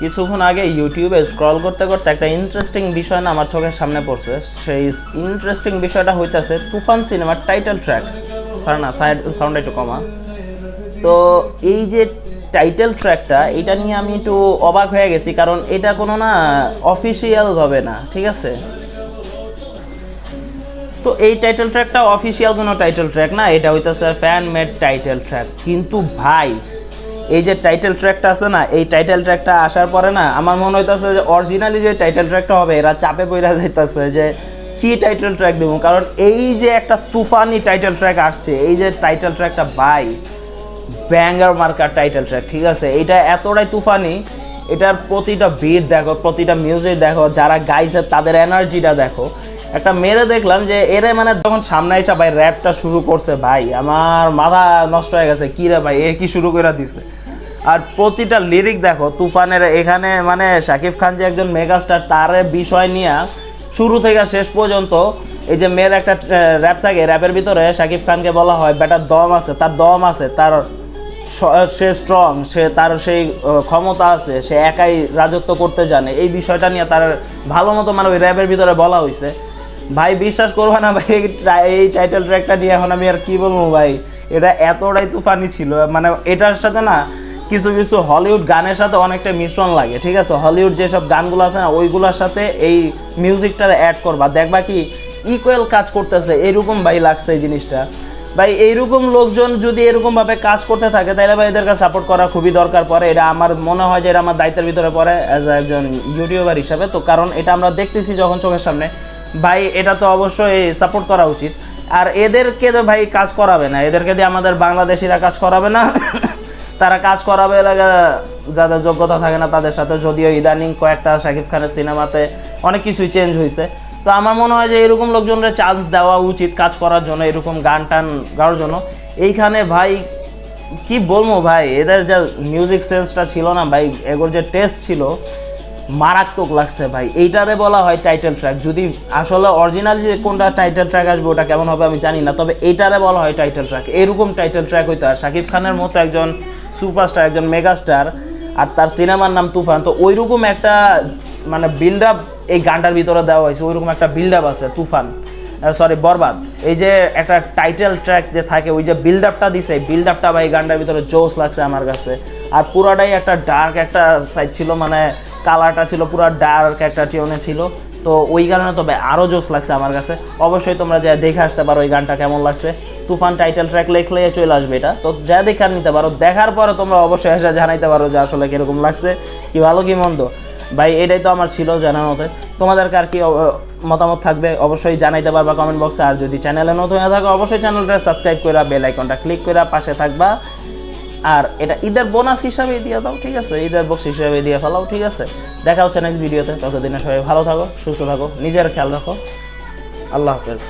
কিছুক্ষণ আগে ইউটিউবে স্ক্রল করতে করতে একটা ইন্টারেস্টিং বিষয় না আমার চোখের সামনে পড়ছে। সেই ইন্টারেস্টিং বিষয়টা হইতেছে তুফান সিনেমার টাইটেল ট্র্যাক না সাউন্ড একটু কমা। তো এই যে টাইটেল ট্র্যাকটা এটা নিয়ে আমি একটু অবাক হয়ে গেছি, কারণ এটা কোনো না অফিসিয়াল হবে না, ঠিক আছে? তো এই টাইটেল ট্র্যাকটা অফিসিয়াল কোনো টাইটেল ট্র্যাক না, এটা হইতেছে ফ্যান মেড টাইটেল ট্র্যাক কিন্তু ভাই, এই যে টাইটেল ট্র্যাকটা আছে না, এই টাইটেল ট্র্যাকটা আসার পরে না, আমার মনে হইতেছে যে অরিজিনালি যে টাইটেল ট্র্যাকটা হবে, এরা চাপে পড়া যাইতেছে যে কি টাইটেল ট্র্যাক দেবো? কারণ এই যে একটা তুফানি টাইটেল ট্র্যাক আসছে, এই যে টাইটেল ট্র্যাকটা বাই ব্যাঙ্গার মার্কার টাইটেল ট্র্যাক ঠিক আছে? এটা এতটাই তুফানি, এটার প্রতিটা বিট দেখো, প্রতিটা মিউজিক দেখো, যারা গাইছে তাদের এনার্জিটা দেখো। একটা মেরে দেখলাম যে এরে মানে যখন সামনে এসে ভাই র্যাপটা শুরু করছে, ভাই, আমার মাথা নষ্ট হয়ে গেছে, কি রে ভাই, এ কি শুরু করে দিছে? আর প্রতিটা লিরিক দেখো, তুফানের এখানে মানে শাকিব খান যে একজন মেগাস্টার তার বিষয় নিয়ে শুরু থেকে শেষ পর্যন্ত এই যে মেয়ের একটা র্যাপ থাকে র্যাপের ভিতরে শাকিব খানকে বলা হয় বেটার দম আছে, তার দম আছে, তার সে স্ট্রং সে তার সেই ক্ষমতা আছে, সে একাই রাজত্ব করতে জানে। এই বিষয়টা নিয়ে তার ভালো মতো মানে ওই র্যাপের ভিতরে বলা হয়েছে ভাই, বিশ্বাস করব না ভাই, এই টাইটেল ট্র্যাকটা নিয়ে এখন আমি আর কি বলব ভাই? এটা এতটাই তুফানি ছিল মানে এটার সাথে না কিছু কিছু হলিউড গানের সাথে অনেকটা মিশ্রণ লাগে, ঠিক আছে? হলিউড যেসব গানগুলো আছে না, ওইগুলোর সাথে এই মিউজিকটা অ্যাড করবা। দেখবা কি ইকুয়াল কাজ করতেছে, এরকম ভাই লাগছে এই জিনিসটা। ভাই, এইরকম লোকজন যদি এরকমভাবে কাজ করতে থাকে তাহলে ভাই এদেরকে সাপোর্ট করা খুবই দরকার পড়ে। এটা আমার মনে হয় যে এটা আমার দায়িত্বের ভিতরে পড়ে অ্যাজ একজন ইউটিউবার হিসাবে। তো কারণ এটা আমরা দেখতেছি যখন চোখের সামনে। ভাই, এটা তো অবশ্যই সাপোর্ট করা উচিত। আর এদেরকে তো ভাই কাজ করাবে না। এদেরকে দিয়ে আমাদের বাংলাদেশিরা কাজ করাবে না। তারা কাজ করাবে লাগা, যাদের যোগ্যতা থাকে না তাদের সাথে। যদিও ইদানিং কয়েকটা শাকিব খানের সিনেমাতে অনেক কিছুই চেঞ্জ হয়েছে তো আমার মনে হয় যে এরকম লোকজনের চান্স দেওয়া উচিত কাজ করার জন্য, এরকম গান টান গাওয়ার জন্য। এইখানে ভাই, কি বলব ভাই, এদের যা মিউজিক সেন্সটা ছিল না ভাই, এগোর যে টেস্ট ছিল মারাত্মক লাগছে ভাই। এইটারে বলা হয় টাইটেল ট্র্যাক যদি আসলে অরিজিনাল যে কোনটা টাইটেল ট্র্যাক আসবে, ওটা কেমন হবে আমি জানি না, তবে এইটারে বলা হয় টাইটেল ট্র্যাক এরকম টাইটেল ট্র্যাক হইতো। আর শাকিব খানের মতো একজন সুপারস্টার একজন মেগাস্টার আর তার সিনেমার নাম তুফান, তো ওইরকম একটা মানে বিল্ড আপ এই গানটার ভিতরে দেওয়া হয়েছে, ওইরকম একটা বিল্ড আপ আছে, তুফান। সরি বরবাদ। এই যে একটা টাইটেল ট্র্যাক যে থাকে, ওই যে বিল্ড আপটা দিছে বিল্ড আপটা ভাই গানটার ভিতরে জোস লাগছে আমার কাছে। আর পুরাটাই একটা ডার্ক একটা সাইড ছিল মানে কালারটা ছিল, পুরো ডার্ক একটা টিউনে ছিল। তো ওই কারণে তবে আরও জোস লাগছে আমার কাছে। অবশ্যই তোমরা যা দেখে আসতে পারো ওই গানটা কেমন লাগছে। তুফান টাইটেল ট্র্যাক লেখলে চলে আসবে এটা। তো যা দেখে আর নিতে পারো, দেখার পরে তোমরা অবশ্যই এসে জানাইতে পারো যে আসলে কীরকম লাগছে, কি ভালো, কি মন্দ। ভাই, এটাই তো আমার ছিল জানার মতে। তোমাদের কার কি মতামত থাকবে অবশ্যই জানাইতে পারবা কমেন্ট বক্সে আর যদি চ্যানেলে নতুন হয়ে থাকো, অবশ্যই চ্যানেলটা সাবস্ক্রাইব করে বেল আইকনটা ক্লিক করে পাশে থাকবা। আর এটা ঈদের বোনাস হিসাবে দিয়ে দাও, ঠিক আছে? ঈদের বক্স হিসাবে দিয়ে ফেলাও, ঠিক আছে? দেখা হচ্ছে নেক্সট ভিডিওতে ততদিনে সবাই ভালো থাকো, সুস্থ থাকো, নিজের খেয়াল রাখো। আল্লাহ হাফেজ।